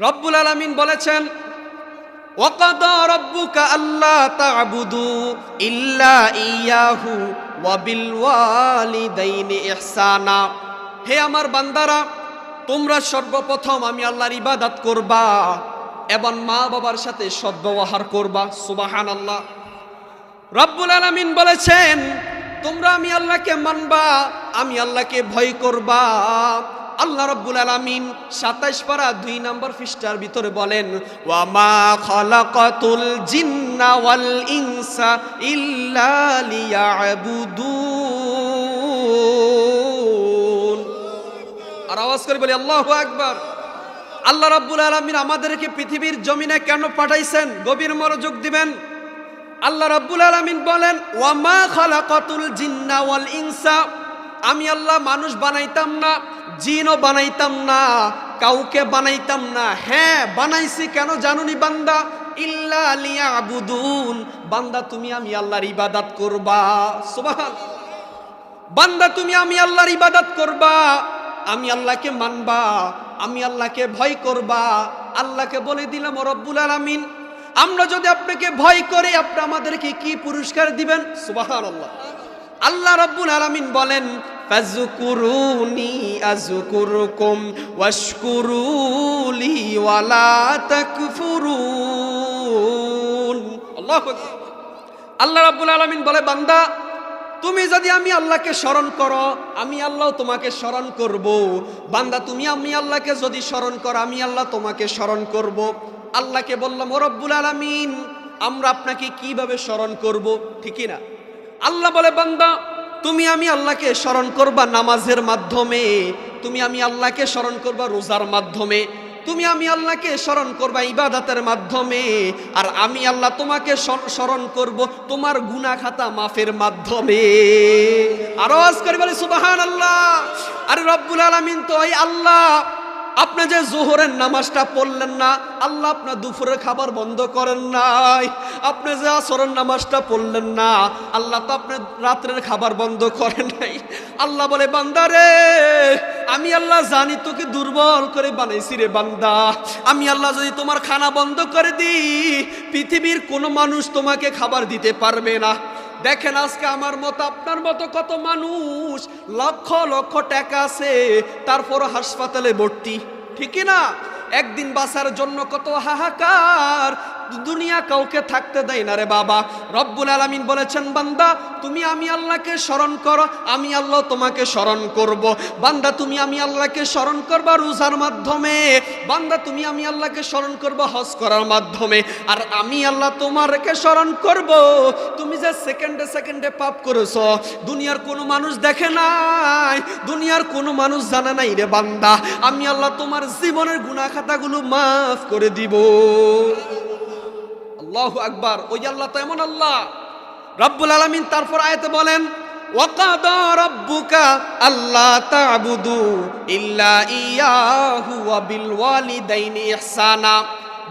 রব্বুল আলামিন বলেছেন আল্লাহ ইল্লা ইয়াহু হে আমার বান্দারা, তোমরা সর্বপ্রথম আমি আল্লাহর ইবাদত করবা এবং মা বাবার সাথে সদ্ব্যবহার করবা, সুবহানাল্লাহ। রব্বুল আলামিন বলেছেন তোমরা আমি আল্লাহকে মানবা, আমি আল্লাহকে ভয় করবা। আল্লাহ রব্বুল আলামিন সাতাইশ পারা দুই নম্বর ফিস্টার ভিতরে বলেন ওয়ামা খালাকাতুল জিন্না ইনসা ইল্লা আর আওয়াজ করে বলি, আল্লাহু আকবার। আল্লাহ রাব্বুল আলামিন আমাদেরকে পৃথিবীর জমিনে কেন পাঠাইছেন? গভীর মনোযোগ দিবেন। আল্লাহ রাব্বুল আলামিন বলেন, ওয়ামা খালাকাতুল জিন্না ওয়াল ইনসা। আমি আল্লাহ মানুষ বানাইতাম না, জিনও বানাইতাম না, কাউকে বানাইতাম না। হ্যাঁ বানাইছি কেন জানুনি বান্দা? ইল্লা লিয়াবুদুন। বান্দা, তুমি আমি আল্লাহর ইবাদত করবা। সুবহান বান্দা, তুমি আমি আল্লাহর ইবাদত করবা। আমি আল্লাহকে মানবা। আমি আল্লাহকে ভয় করবা। আল্লাহকে বলে দিলাম রব্বুল আলামিন আমরা যদি আপনাকে ভয় করি, আপনি আমাদেরকে কি পুরস্কার দিবেন? সুবহানাল্লাহ। আল্লাহ আল্লাহ রব্বুল আলামিন বলেন আল্লাহু রাব্বুল আলামিন বলে, বান্দা, তুমি যদি আমি আল্লাহকে স্মরণ করো, আমি আল্লাহ তোমাকে স্মরণ করব। বান্দা, তুমি আমি আল্লাহকে যদি স্মরণ করো, আমি আল্লাহ তোমাকে স্মরণ করব। আল্লাহকে বললাম রব্বুল আলামিন, আমরা আপনাকে কীভাবে স্মরণ করব? ঠিকই না। আল্লাহ বলে, বান্দা, তুমি আমি আল্লাহকে স্মরণ করবা নামাজের মাধ্যমে, তুমি আমি আল্লাহকে স্মরণ করবা রোজার মাধ্যমে, তুমি আমি আল্লাহকে স্মরণ করবা ইবাদতের মাধ্যমে, আর আমি আল্লাহ তোমাকে স্মরণ করব তোমার গুনা খাতা মাফের মাধ্যমে। আরও আজ করে বলে সুবাহান আল্লাহ আরে রব্বুল আলমিন তো আল্লাহ আপনি যে জোহরের নামাজটা পড়লেন না, আল্লাহ আপনার দুপুরের খাবার বন্ধ করেন নাই। আপনি যে আসরের নামাজটা পড়লেন না, আল্লাহ তো আপনার রাত্রের খাবার বন্ধ করেন নাই। আল্লাহ বলে বান্দারে আমি আল্লাহ জানি তোকে দুর্বল করে বানাইছি রে বান্দা। আমি আল্লাহ যদি তোমার খানা বন্ধ করে দিই, পৃথিবীর কোনো মানুষ তোমাকে খাবার দিতে পারবে না। দেখেন আজকে আমার মতো, আপনার মতো কত মানুষ? লক্ষ লক্ষ টাকা আছে, তারপর হাসপাতালে ভর্তি। ঠিকই না? একদিন বাসার জন্য কত হাহাকার দুনিয়া কাউকে থাকতে দেয় না রে বাবা। রব্বুল আলামিন বলেছেন, বান্দা, তুমি আমি আল্লাহকে স্মরণ করো, আমি আল্লাহ তোমাকে স্মরণ করব। বান্দা, তুমি আমি আল্লাহকে স্মরণ করবা রোজার মাধ্যমে। বান্দা, তুমি আমি আল্লাহকে স্মরণ করব হজ করার মাধ্যমে। আর আমি আল্লাহ তোমারকে স্মরণ করব। তুমি যে সেকেন্ডে সেকেন্ডে পাপ করেছ, দুনিয়ার কোনো মানুষ দেখে নাই, দুনিয়ার কোনো মানুষ জানে নাই রে বান্দা। আমি আল্লাহ তোমার জীবনের গুনাহ খাতাগুলো মাফ করে দিব। আল্লাহ আকবার, ওই আল্লাহ তো এমন আল্লাহ। রব্বুল আলামিন তারপর আয়াতে বলেন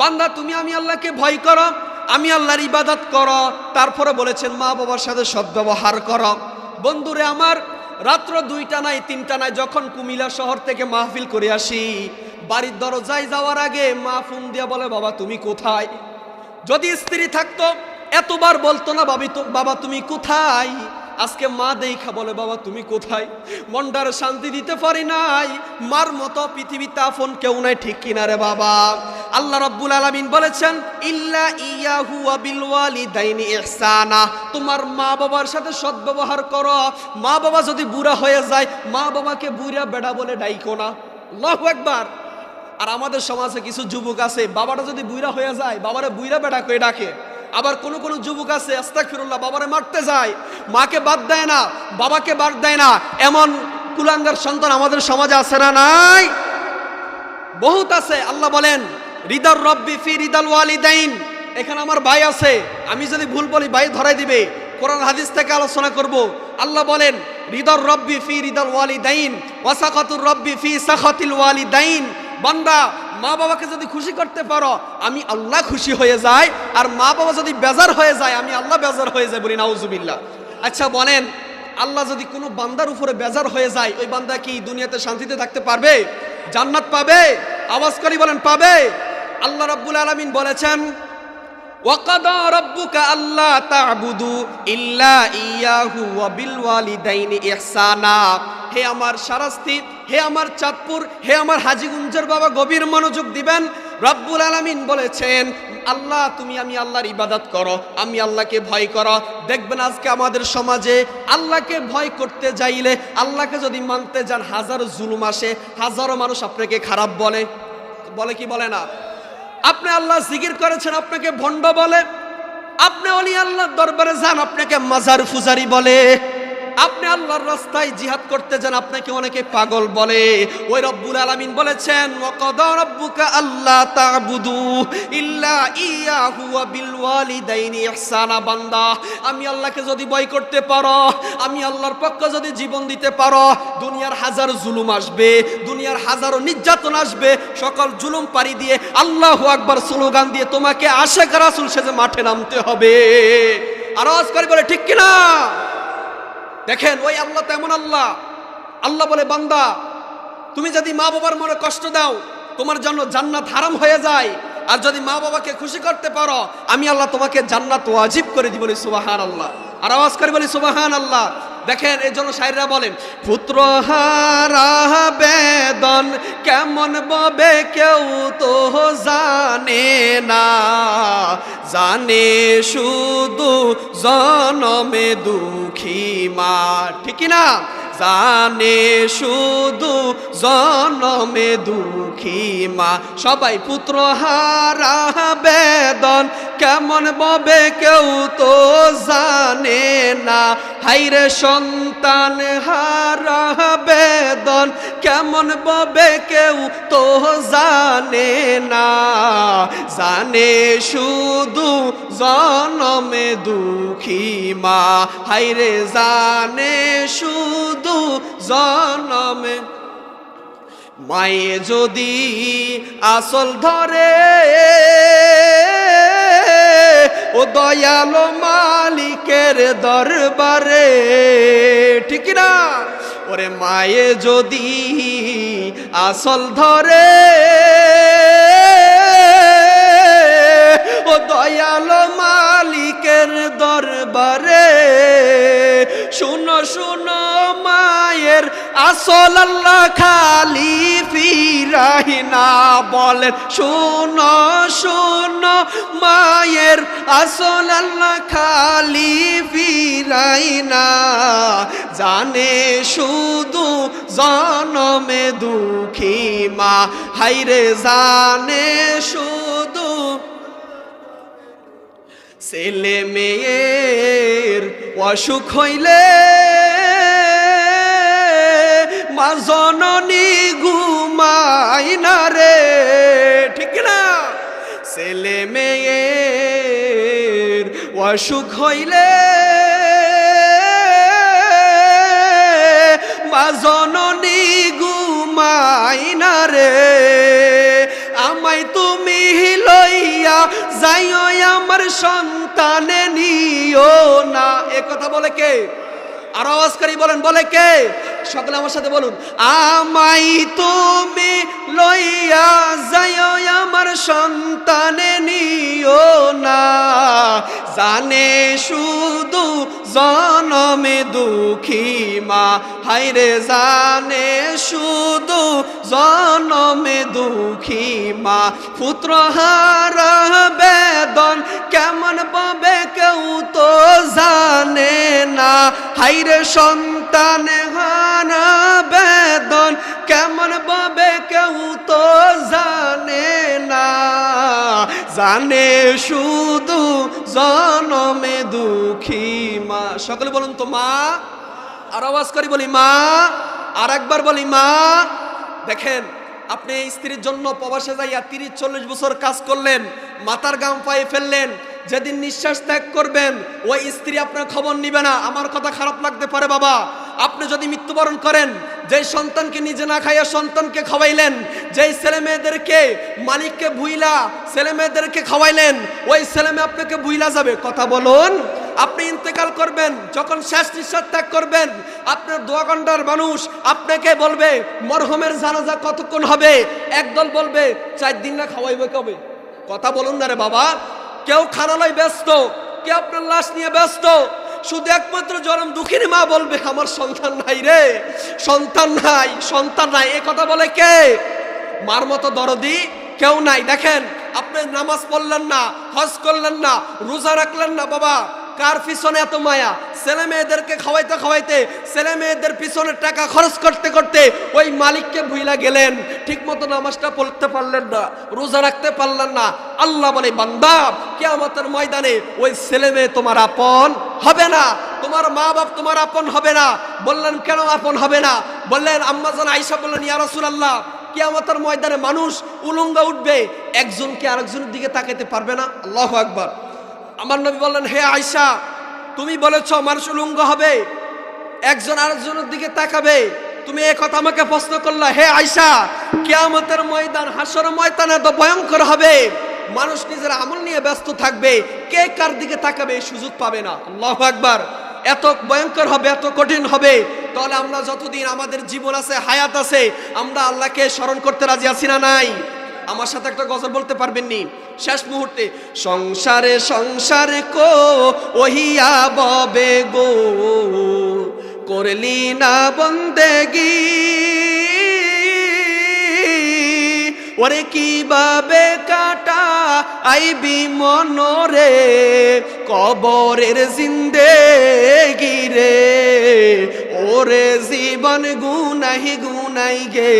বান্দা, তুমি আমি আল্লাহকে ভয় করো, আমি আল্লাহর ইবাদত করো। তারপরে বলেছেন, মা বাবার সাথে সদ্ব্যবহার করো। বন্ধুরে আমার, রাত্র দুইটা নাই, তিনটা নাই, যখন কুমিল্লা শহর থেকে মাহফিল করে আসি, বাড়ির দরজায় যাওয়ার আগে মা ফোন দিয়া বলে, বাবা, তুমি কোথায়? যদি স্ত্রী থাকতো, এতবার বলতো না, বাবি তো, বাবা তুমি কোথায়? আজকে মা দেখা বলে, বাবা তুমি কোথায়? মনটার শান্তি দিতে পারি নাই। মার মতো পৃথিবীতে আপন কেউ নাই, ঠিক কিনা রে বাবা? আল্লাহ রাব্বুল আলামিন বলেছেন, ইল্লা ইয়াহু ওয়া বিল ওয়ালিদাইনি ইহসানা। তোমার মা বাবার সাথে সদ্ব্যবহার করো। মা বাবা যদি বুড়া হয়ে যায়, মা বাবাকে বুড়া বেড়া বলে ডাইকো না। আল্লাহু একবার আর আমাদের সমাজে কিছু যুবক আছে, বাবাটা যদি বুইরা হয়ে যায়, বাবারে বুইরা বেটা করে ডাকে। আবার কোন কোন যুবক আছে আস্তাক ফিরুল্লাহ বাবারে মারতে যায়, মাকে বাদ দেয় না, বাবাকে বাদ দেয় না। এমন কুলাঙ্গার সন্তান আমাদের সমাজে আছে না নাই? বহুত আছে, আল্লাহ বলেন, রিদার রব্বি ফি রিদাল ওয়ালিদাইন। এখানে আমার ভাই আছে, আমি যদি ভুল বলি, ভাই ধরাই দিবে। কোরআন হাদিস থেকে আলোচনা করব। আল্লাহ বলেন, রিদর রব্বি ফি রিদাল ওয়ালিদাইন, ওয়াসাকাতুর রব্বি ফি সাখাতিল ওয়ালিদাইন। বান্দা, মা বাবাকে যদি খুশি করতে পারো, আমি আল্লাহ খুশি হয়ে যাই, আর মা বাবা যদি বেজার হয়ে যায়, আমি আল্লাহ বেজার হয়ে যাই বলি, নাউজুবিল্লাহ। আচ্ছা বলেন, আল্লাহ যদি কোনো বান্দার উপরে বেজার হয়ে যায়, ওই বান্দা কি দুনিয়াতে শান্তিতে থাকতে পারবে? জান্নাত পাবে? আওয়াজ করি বলেন, পাবে। আল্লাহ রাব্বুল আলামিন বলেছেন, ওয়াকাদা রাব্বুকা আল্লা তা'বুদু ইল্লা ইয়াহু ইহসানা। হে আমার সারাস্তি, হে আমার চাঁদপুর, হে আমার হাজিগুঞ্জের বাবা গভীর মনোযোগ দিবেন। রব্বুল আলামিন বলেছেন, আল্লাহ, তুমি আমি আল্লাহর ইবাদত করো, আমি আল্লাহকে ভয় করো। দেখবেন আজকে আমাদের সমাজে আল্লাহকে ভয় করতে যাইলে আল্লাহকে যদি মানতে যান, হাজারো জুলুম আসে, হাজারো মানুষ আপনাকে খারাপ বলে। বলে কি বলে না? আপনি আল্লাহ জিকির করেছেন, আপনাকে ভণ্ড বলে। আপনি অলি আল্লাহর দরবারে যান, আপনাকে মাজার ফুজারি বলে। আপনি আল্লাহর রাস্তায় জিহাদ করতে যান, আপনাকে অনেকে পাগল বলে। ওই রব্বুল আলামিন বলেছেন, ওয়াকাদা রাব্বুকা আল্লাহ তা'বুদু ইল্লা ইয়াহু ওয়া বিল ওয়ালিদাইনি ইহসানা বান্দা। আমি আল্লাহকে যদি ভয় করতে পারো, আমি আল্লাহর পক্ষে যদি জীবন দিতে পারো, দুনিয়ার হাজার জুলুম আসবে, দুনিয়ার হাজারো নির্যাতন আসবে, সকল জুলুম পারি দিয়ে আল্লাহু আকবার স্লোগান দিয়ে তোমাকে আশেক রাসূল সেজে মাঠে নামতে হবে। আর আওয়াজ করে বলে, ঠিক কিনা? দেখেন, ওই আল্লাহ তেমন আল্লাহ। আল্লাহ বলে, বান্দা, তুমি যদি মা বাবার মনে কষ্ট দাও, তোমার জন্য জান্নাত হারাম হয়ে যায়। আর যদি মা বাবাকে খুশি করতে পারো, আমি আল্লাহ তোমাকে জান্নাত ওয়াজিব করে দিব সুবাহান আল্লাহ আর আওয়াজ করে বলি সুবাহান আল্লাহ দেখেন, এই জন্য শাইররা বলেন পুত্র হারা বেদন কেমন ববে কেউ তো জানে না। জানে শুধু জনমে দুঃখী মা। ঠিক না? জানে শুধু জনমে দুঃখী মা। সবাই পুত্র হারা বেদন, কেমন ববে কেউ তো জানে না। হাইরে সন্তান হারা বেদন, কেমন ববে কেউ তো জানে না। জানে শুধু জনমে দুঃখী মা। হাইরে জানে শুধু জনমে। মায়ে যদি আসল ধরে, ও দয়ালো মালিকের দরবারে। ঠিক না? ওরে মায়ে যদি আসল ধরে, ও দয়ালো মালিকের দরবারে। শুনো শুনো মায়ের আসল আল্লাহ খালি ফিরাই না বলেন, শুনো শুনো, মায়ের আসল আল্লাহ খালি ফিরাই না জানে শুধু জনমে দুঃখী মা হাইরে জানে শুধু ছেলে মেয়ের অসুখ হইলে মা জননী ঘুমাই না রে। ঠিক না? ছেলে মেয়ের অসুখ হইলে মা জননী ঘুমাই না রে। আমায় তুমি লইয়া যাইও, আমার সন্তানে নিও না। এ কথা বলে কে? আর আওয়াজ করি বলেন, বলে কে? সকলে আমার সাথে বলুন আমাই তুমি লইয়া যাইও, আমার সন্তানে নিও না। জানে শুধু জনমে দুঃখী মা। হাইরে জানে শুধু জনমে দুঃখী মা। পুত্র হারা বেদন কেমন পাবে কেউ তো জানে না। হাইরে সন্তান হারা বেদন কেমন পাবে কেউ তো জানে না। জানে শুধু জনমে দুঃখী মা। সকলে বলুন তো মা, আর আওয়াজ করি বলি মা, আর একবার বলি মা, দেখেন আপনি স্ত্রীর জন্য প্রবাসে যাইয়া তিরিশ, চল্লিশ বছর কাজ করলেন মাতার গাম পায়ে ফেললেন, যেদিন নিঃশ্বাস ত্যাগ করবেন, ওই স্ত্রী আপনার খবর নিবে না। আমার কথা খারাপ লাগতে পারে বাবা। আপনি যদি মৃত্যুবরণ করেন, যেই সন্তানকে নিজে না খাইয়া সন্তানকে খাওয়াইলেন, যেই ছেলে মেয়েদেরকে মালিককে ভুইলা ছেলে মেয়েদেরকে খাওয়াইলেন, ওই ছেলে মেয়ে আপনাকে ভুইলা যাবে। কথা বলুন। আপনি ইন্তেকাল করবেন, যখন শেষ নিঃশ্বাস ত্যাগ করবেন, আপনার দোয়া ঘণ্টার মানুষ আপনাকে বলবে, মরহমের জানাজা কতক্ষণ হবে? একদল বলবে, চার দিন না খাওয়াইবে কবে? কথা বলুন না রে বাবা। কেউ খানালয় ব্যস্ত, কেউ আপনার লাশ নিয়ে ব্যস্ত। শুধু একমাত্র জরম দুঃখীর মা বলবে, আমার সন্তান নাই রে, সন্তান নাই সন্তান নাই। এ কথা বলে কে? মার মতো দরদি কেউ নাই। দেখেন, আপনি নামাজ পড়লেন না, হজ করলেন না, রোজা রাখলেন না বাবা। কার পিছনে এত মায়া? ছেলে মেয়েদেরকে খাওয়াইতে খাওয়াইতে, ছেলে মেয়েদের পিছনে টাকা খরচ করতে করতে ওই মালিককে ভুইলা গেলেন। ঠিক মতো নামাজটা পড়তে পারলেন না, রোজা রাখতে পারলেন না। আল্লাহ বলে, বান্দা, কেয়ামতের ময়দানে ওই ছেলে মেয়ে তোমার আপন হবে না, তোমার মা বাপ তোমার আপন হবে না। বললেন, কেন আপন হবে না? বললেন আম্মাজান আইসা বললেন, ইয়া রাসূলুল্লাহ, কিয়ামতের ময়দানে মানুষ উলঙ্গ উঠবে, একজনকে আরেকজনের দিকে তাকাতে পারবে না। আল্লাহু আকবার। আমার নবী বললেন, হে আয়সা তুমি বলেছ মানুষ উলঙ্গ হবে, একজন আরেকজনের দিকে তাকাবে। তুমি এই কথা আমাকে প্রশ্ন করলা, হে আয়সা কেয়ামতের ময়দান হাসর ময়দান এত ভয়ঙ্কর হবে। মানুষ নিজের আমল নিয়ে ব্যস্ত থাকবে, কে কার দিকে তাকাবে সুযোগ পাবে না? আল্লাহ আকবার। এত ভয়ঙ্কর হবে, এত কঠিন হবে। তাহলে আমরা যতদিন আমাদের জীবন আছে, হায়াত আছে, আমরা আল্লাহকে স্মরণ করতে রাজি আছি না নাই? আমার সাথে একটা গজল বলতে পারবেননি। শেষ মুহূর্তে, সংসারে সংসারে কো ওহিয়া ববে গো, করলি না বন্দেগি। ওরে কীভাবে কাটা আইবি মনরে, কবরের জিন্দেগি গিরে ওরে জীবন গুনাহি গুনাই গে।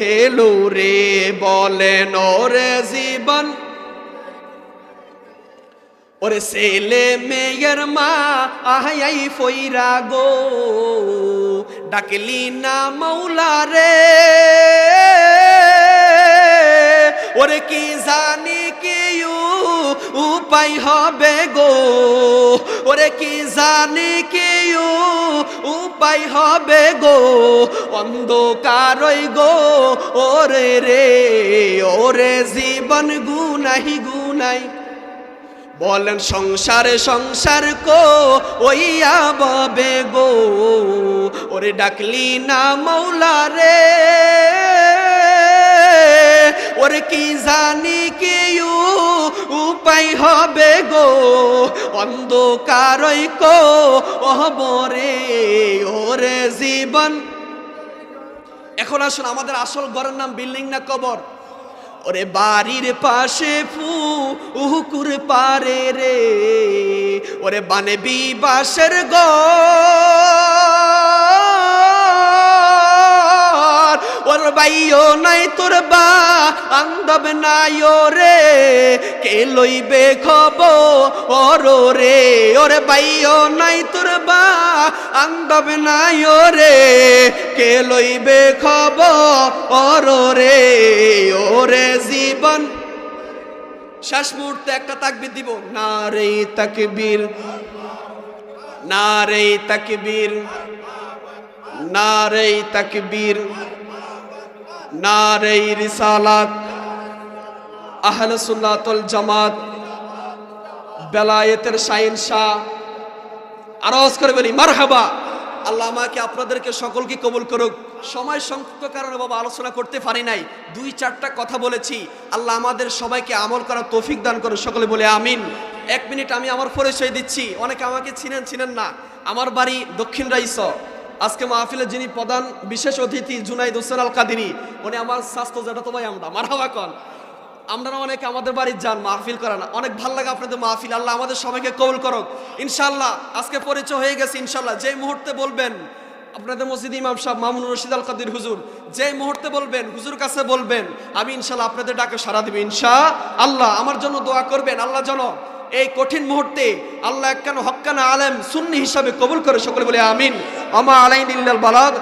হেলো রে বলেন ওরে জীবন। ওরে ছেলে মেয়ের মা, আহাই ফইরা গো। ডাকলি না মৌলা রে। ওরে কি জানি কি উপায় হবে গো। ওরে কি জানি কি উপায় হবে গো। অন্ধকারই গো, ওরে রে, ওরে জীবন গুনাহি গুনাই। বলেন সংসারে, সংসার কো ওইয়া ববে গো। ওরে ডাকলি না মৌলা রে। ওরে কি জানি কি উ- উপায় হবে গো? অন্ধকারই কো ওহবরে ওরে জীবন। এখন আসুন, আমাদের আসল ঘরের নাম বিল্ডিং না কবর? ওরে বাড়ির পাশে ফু উহুকুর পারে রে। ওরে বানে বিবাসের ঘর ওর বাইও নাই তোর বা, আন্দব নাই রে। কে লইবে খবর? রে, ওরে বাইও নাই তোর বা, আন্দব নাই রে। কে লইবে খবর? রে, ওরে জীবন। শেষ মুহূর্তে একটা তাকবির দিব। না রে তাকবীর না রে তাকবীর না রে তাকবীর। না রে রিসালাত। আহলে সুন্নাতুল জামাত, বেলায়েতের শাহিন শাহ, আরজ করে বলি, মারহাবা। আল্লাহ আমাকে আপনাদেরকে সকলকে কবুল করুক। সময় সংক্ষিপ্ত কারণে বাবা আলোচনা করতে পারি নাই। দুই চারটা কথা বলেছি। আল্লাহ আমাদের সবাইকে আমল করার তৌফিক দান করুন সকলে বলে আমিন। এক মিনিট আমি আমার পরিচয় দিচ্ছি। অনেকে আমাকে চিনেন চিনেন না। আমার বাড়ি দক্ষিণ রাইস। আজকে মাহফিলে যিনি প্রধান বিশেষ অতিথি জুনাইদ হোসেন আল কাদিনী উনি আমার স্বাস্থ্য যেটা তো ভাই আমরা, মারহাবা কন। আমরা অনেকে আমাদের বাড়ির যান, মাহফিল করান অনেক ভালো লাগে আপনাদের মাহফিল, আল্লাহ আমাদের সবাইকে কবুল করুক। ইনশাল্লাহ আজকে পরিচয় হয়ে গেছে ইনশাল্লাহ যে মুহূর্তে বলবেন, আপনাদের মসজিদ ইমাম সাহেব মামুন রশিদ আল কাদির হুজুর যে মুহূর্তে বলবেন, হুজুর কাছে বলবেন, আমি ইনশাল্লাহ আপনাদের ডাকে সারা দিবি ইনশা আল্লাহ আমার জন্য দোয়া করবেন, আল্লাহ যেন এই কঠিন মুহূর্তে আল্লাহ একখান হক্কানা আলম সুন্নি হিসাবে কবুল করে সকলে বলে আমিন। আমা আলাইন ইল্লাল বালাদ